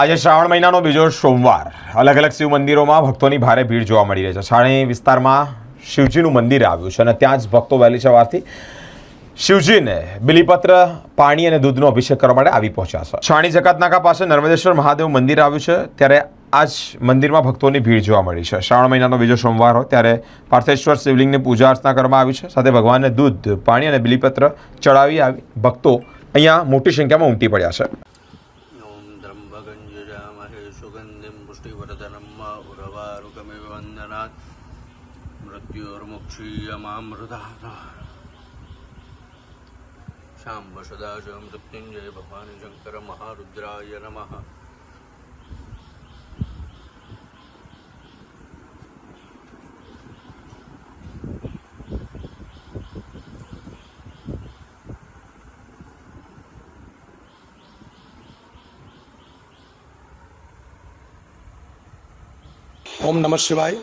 આજે શ્રાવણ મહિનાનો બીજો સોમવાર. અલગ અલગ શિવ મંદિરોમાં ભક્તોની ભારે ભીડ જોવા મળી રહી છે. સાણી વિસ્તારમાં શિવજીનું મંદિર આવ્યું છે અને ત્યાં જ ભક્તો વહેલી સવારથી શિવજીને બિલીપત્ર, પાણી અને દૂધનો અભિષેક કરવા માટે આવી પહોંચ્યા છે. સાણી જકાતનાકા પાસે નર્મદેશ્વર મહાદેવ મંદિર આવ્યું છે. ત્યારે આજ મંદિરમાં ભક્તોની ભીડ જોવા મળી છે. શ્રાવણ મહિનાનો બીજો સોમવાર હોય ત્યારે પાર્થેશ્વર શિવલિંગની પૂજા અર્ચના કરવામાં આવી છે. સાથે ભગવાનને દૂધ, પાણી અને બિલીપત્ર ચડાવી આવી ભક્તો અહીંયા મોટી સંખ્યામાં ઉમટી પડ્યા છે. सुगन्धिं पुष्टिवर्धनं मा उर्वारुकमिव वन्दनात् मृत्योर्मुक्षीयमामृतात् शाम्ब सदाशिव मृत्युञ्जय भवानि शङ्कर महारुद्राय नमः ઓમ નમઃ શિવાય.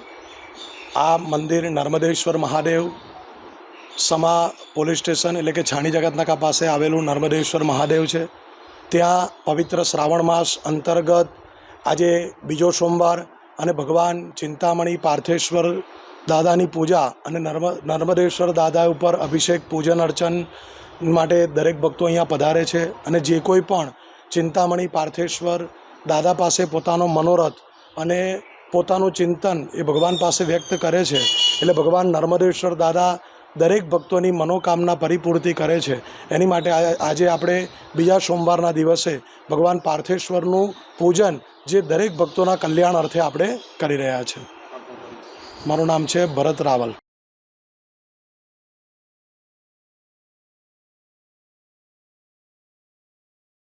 આ મંદિર નર્મદેશ્વર મહાદેવ સમા પોલીસ સ્ટેશન એટલે કે છાણી જગતનાકા પાસે આવેલું નર્મદેશ્વર મહાદેવ છે. ત્યાં પવિત્ર શ્રાવણ માસ અંતર્ગત આજે બીજો સોમવાર અને ભગવાન ચિંતામણી પાર્થેશ્વર દાદાની પૂજા અને નર્મ, નર્મદેશ્વર દાદા ઉપર અભિષેક, પૂજન, અર્ચન માટે દરેક ભક્તો અહીંયા પધારે છે અને જે કોઈ પણ ચિંતામણી પાર્થેશ્વર દાદા પાસે પોતાનો મનોરથ અને પોતાનું ચિંતન એ ભગવાન પાસે વ્યક્ત કરે છે. એટલે ભગવાન નર્મદેશ્વર દાદા દરેક ભક્તોની મનોકામના પરિપૂર્તિ કરે છે. એની માટે આજે આપણે બીજા સોમવારના દિવસે ભગવાન પાર્થેશ્વરનું પૂજન જે દરેક ભક્તોના કલ્યાણ અર્થે આપણે કરી રહ્યા છે. મારું નામ છે ભરત રાવલ.